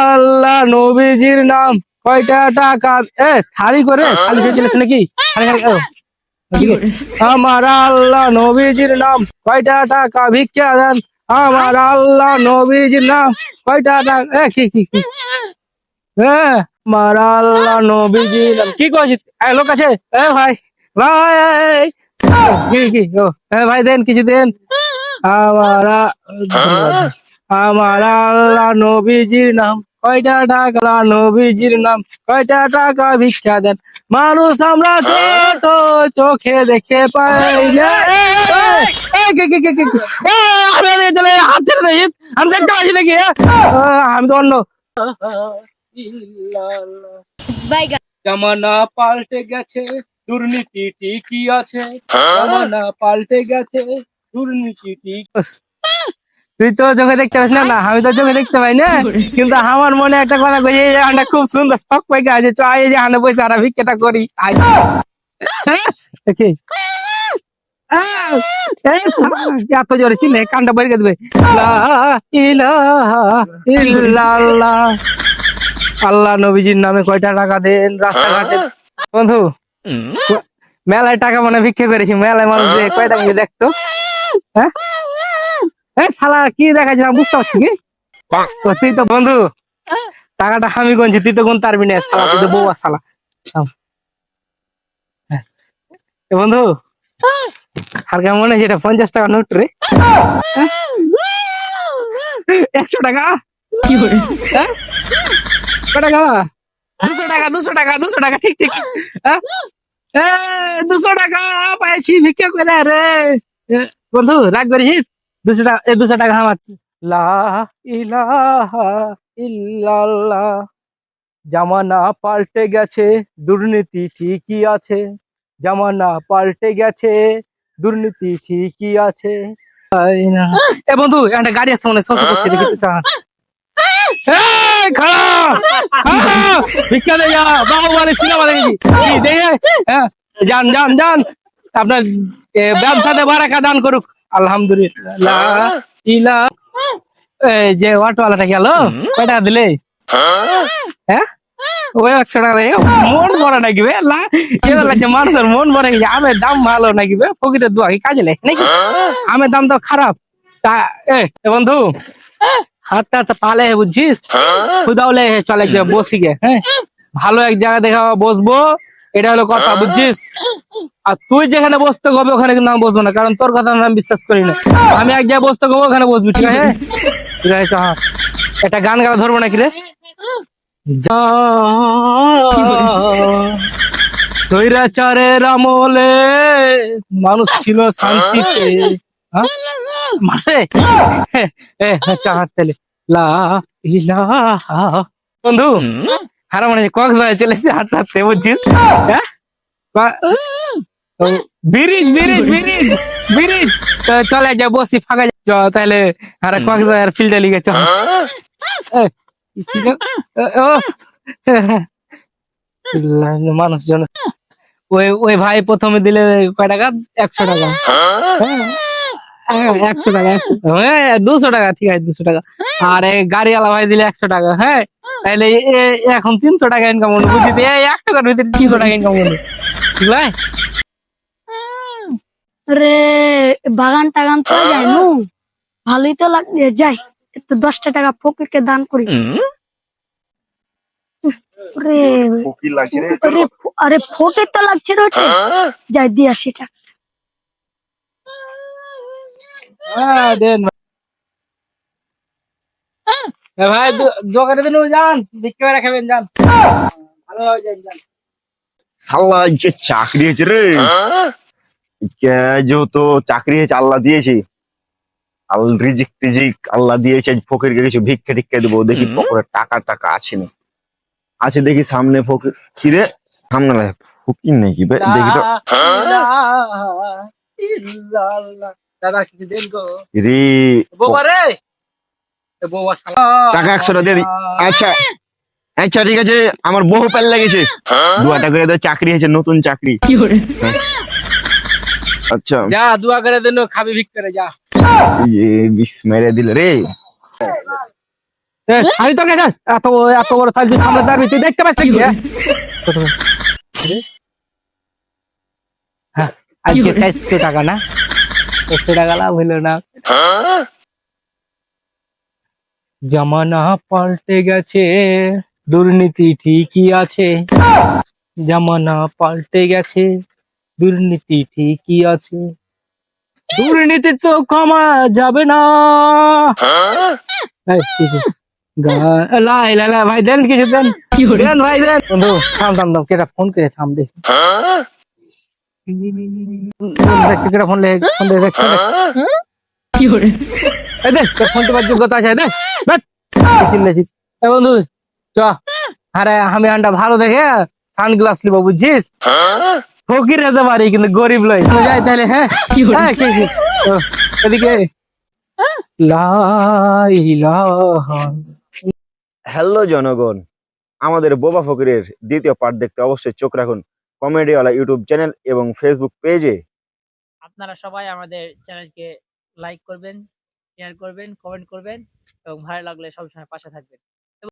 আল্লাহ নবীজির নাম কয়টা টাকা? এ থালি করে খালি চলেছে নাকি। আমার আল্লাহ নবীজির নাম কয়টা টাকা? ভিক্ষা দেন। আমার আল্লাহ নবীজির নাম কয়টা টাকা? এ কি কি কি? হ্যাঁ আমার আল্লাহ নবীজির নাম। কি কইছিস লোক আছে? এ ভাই ভাই। কি কি ও এ ভাই দেন কিছু দেন। আমার আ- আমার আল্লাহ নবীজির নাম কয়টা টাকা নবীজির নাম কয়টা টাকা ভিক্ষা দেন? মানুষ আমরা ছোট চোখে দেখতে পাই না। এই, এই, এই, কি, কি, কি, কি, কি? আমি তো অন্য। জামানা পাল্টে গেছে দুর্নীতি ঠিকই আছে। জামানা পাল্টে গেছে তুই তো চোখে দেখতে পাস না না আমি তো চোখে দেখতে পাই না। কিন্তু আমার মনে একটা কথা কই এই আন্ডা খুব সুন্দর। শখ পাই আছে তো এই যে আন্ডা বসে আর ভিক্ষাটা করি শালা, এত জোরে চিনে কানটা বেরিয়ে দেবে আল্লাহ নবীজির নামে কয়টা টাকা দেন রাস্তাঘাটে। বন্ধু মেলায় টাকা মানে ভিক্ষা করেছি মেলায় মানুষ কয়টা দিয়ে দেখতো? হ্যাঁ এ শালা কি দেখাচ্ছি না বুঝতে পারছি কি তুই তো বন্ধু টাকাটা আমি গুনছি তুই তো গুনতে পারবি না শালা তুই তো বউ শালা। হ্যাঁ। এ বন্ধু আর কেমন মনে হচ্ছে এটা পঞ্চাশ টাকা নোট রে হ্যাঁ? একশো টাকা হ্যাঁ? কয় টাকা দুশো টাকা দুশো টাকা দুশো টাকা ঠিক ঠিক হ্যাঁ? দুশো টাকা পাইছি ভিক্ষা করে রে বন্ধু, রাগ করিস? দুশো টাকা দুশো টাকা আমার। লা ইলাহা ইল্লাল্লাহ। জামানা পাল্টে গেছে, দুর্নীতি ঠিকই আছে। জামানা পাল্টে গেছে, দুর্নীতি ঠিকই আছে। এ বন্ধু, একটা গাড়ি আসছে মনে শোষ করছে দেখি দেখেছি। হ্যাঁ আপনার ব্যবসাতে বারাকা দান করুক। আলহামদুলিল্লাহ। ইলা এই যে অটোওয়ালাটা গেল কয় টাকা দিলে? হ্যাঁ? ওই একশো টাকা মন বড় নাকি বে? লা এবার লাগছে মানুষের মন বড় গেছে আমের দাম ভালো নাকি বে? ফকিরের দোয়া কি কাজে লে নাকি? আমের দাম তো খারাপ। তা এ বন্ধু হাতটা পালে বুঝছিস? খুদাউলে হে চলে যে বসি গে হ্যাঁ? ভালো এক জায়গা দেখা বসবো। এটা হলো কথা বুঝছিস? আর তুই যেখানে বসতে হবে ওখানে কিন্তু আমি বসবো না কারণ তোর কথা আমি বিশ্বাস করি না। আমি এক জায়গায় বসতে হবে ওখানে বসবি ঠিক আছে? ঠিক আছে হ্যাঁ। একটা গান গাওয়া ধরবো নাকি রে? স্বৈরাচারের আমলে মানুষ ছিল শান্তিতে। হ্যাঁ? মানে? তেলে। লা ইলাহা। বন্ধু হারা মনে কক্সবাজার চলে এসেছে হাঁটতে হাঁটতে বুঝছিস? হ্যাঁ? ক- ও, ব্রিজ ব্রিজ ব্রিজ ব্রিজ। চলে যা বসি ফাঁকা চ, তাহলে হারা কক্সবাজার ফিল্ডে লিগে ও, ও। মানুষজন। ওই ওই ভাই প্রথমে দিলে কয় টাকা? একশো টাকা। হ্যাঁ, হ্যাঁ, একশো টাকা একশো হ্যাঁ দুশো টাকা ঠিক আছে দুশো টাকা। আর গাড়িওয়ালা ভাই দিলে একশো টাকা হ্যাঁ? তাহলে এখন তিনশো টাকা ইনকাম হলো বুঝলি তো? এক টাকার ভিতরে তিনশো টাকা ইনকাম হলো। বুঝলাই রে বাগান টাগান তো যাই নু? ভালোই তো লাগে যাই একটু দশটা টাকা ফকিরকে দান করি। রে ফকির লাগছে রে আরে ফকির তো লাগছে রে যাই দিয়ে আসি টাকা হ্যাঁ দেন ভাই। দোকানে দিন যান বিক্রি করে খাবেন যান। ভালো যান যান। সাল্লা যে চাকরি হয়েছে রে। কে যেহেতু চাকরি হয়েছে আল্লাহ দিয়েছে। আল রিজিক টিজিক আল্লাহ দিয়েছে আজ ফকিরকে কিছু ভিক্ষা টিক্ষা দেবো দেখি পকেটে টাকা টাকা আছে না আছে দেখি সামনে ফকির। কি রে? সামনে ফকির নাকি? দেখি তো। টাকা একশো টাকা দিয়ে দি। আচ্ছা আচ্ছা ঠিক আছে আমার বহু প্যাল লেগেছে দু টাকা করে দে, চাকরি হয়েছে নতুন চাকরি। আচ্ছা। যা দুয়া করে দেন খাবি ভিক করে যা। ইয়ে বিষ মেরে দিল রে। আমি তোকে যা- এত এত বড় থালি তুই সামনে দাঁড়াবি তুই দেখতে পাচ্ছিস কি? হ্যাঁ? আজকে টাকা না? চারশো টাকা লাভ হইল না। জামানা পাল্টে গেছে দুর্নীতি ঠিকই আছে। জামানা পাল্টে গেছে দুর্নীতি ঠিকই আছে। দুর্নীতি তো কমা যাবে না। ভাই দেন কিছু দেন। দেন ভাই দেন। বন্ধু থাম থাম থাম কেটা ফোন করে থাম দেখি। ফোন লে ফোন দে দেখ কি করে এই দেখ তোর ফোন টিপার যোগ্যতা আছে দেখ। দেখ চিল্লেছি বন্ধু চ। আরে আমি আন্ডা ভালো দেখে সানগ্লাস লিবো বুঝছিস? ফকির হতে পারি কিন্তু গরিব লয় তো যাই তাহলে হ্যাঁ? হ্যাঁ, এদিকে লা হ্যালো জনগণ। আমাদের বোবা ফকিরের দ্বিতীয় পার্ট দেখতে অবশ্যই চোখ রাখুন। কমেডিওয়ালা ইউটিউব চ্যানেল এবং ফেসবুক পেজে আপনারা সবাই আমাদের চ্যানেলকে লাইক করবেন শেয়ার করবেন কমেন্ট করবেন এবং ভালো লাগলে সবসময় পাশে থাকবেন।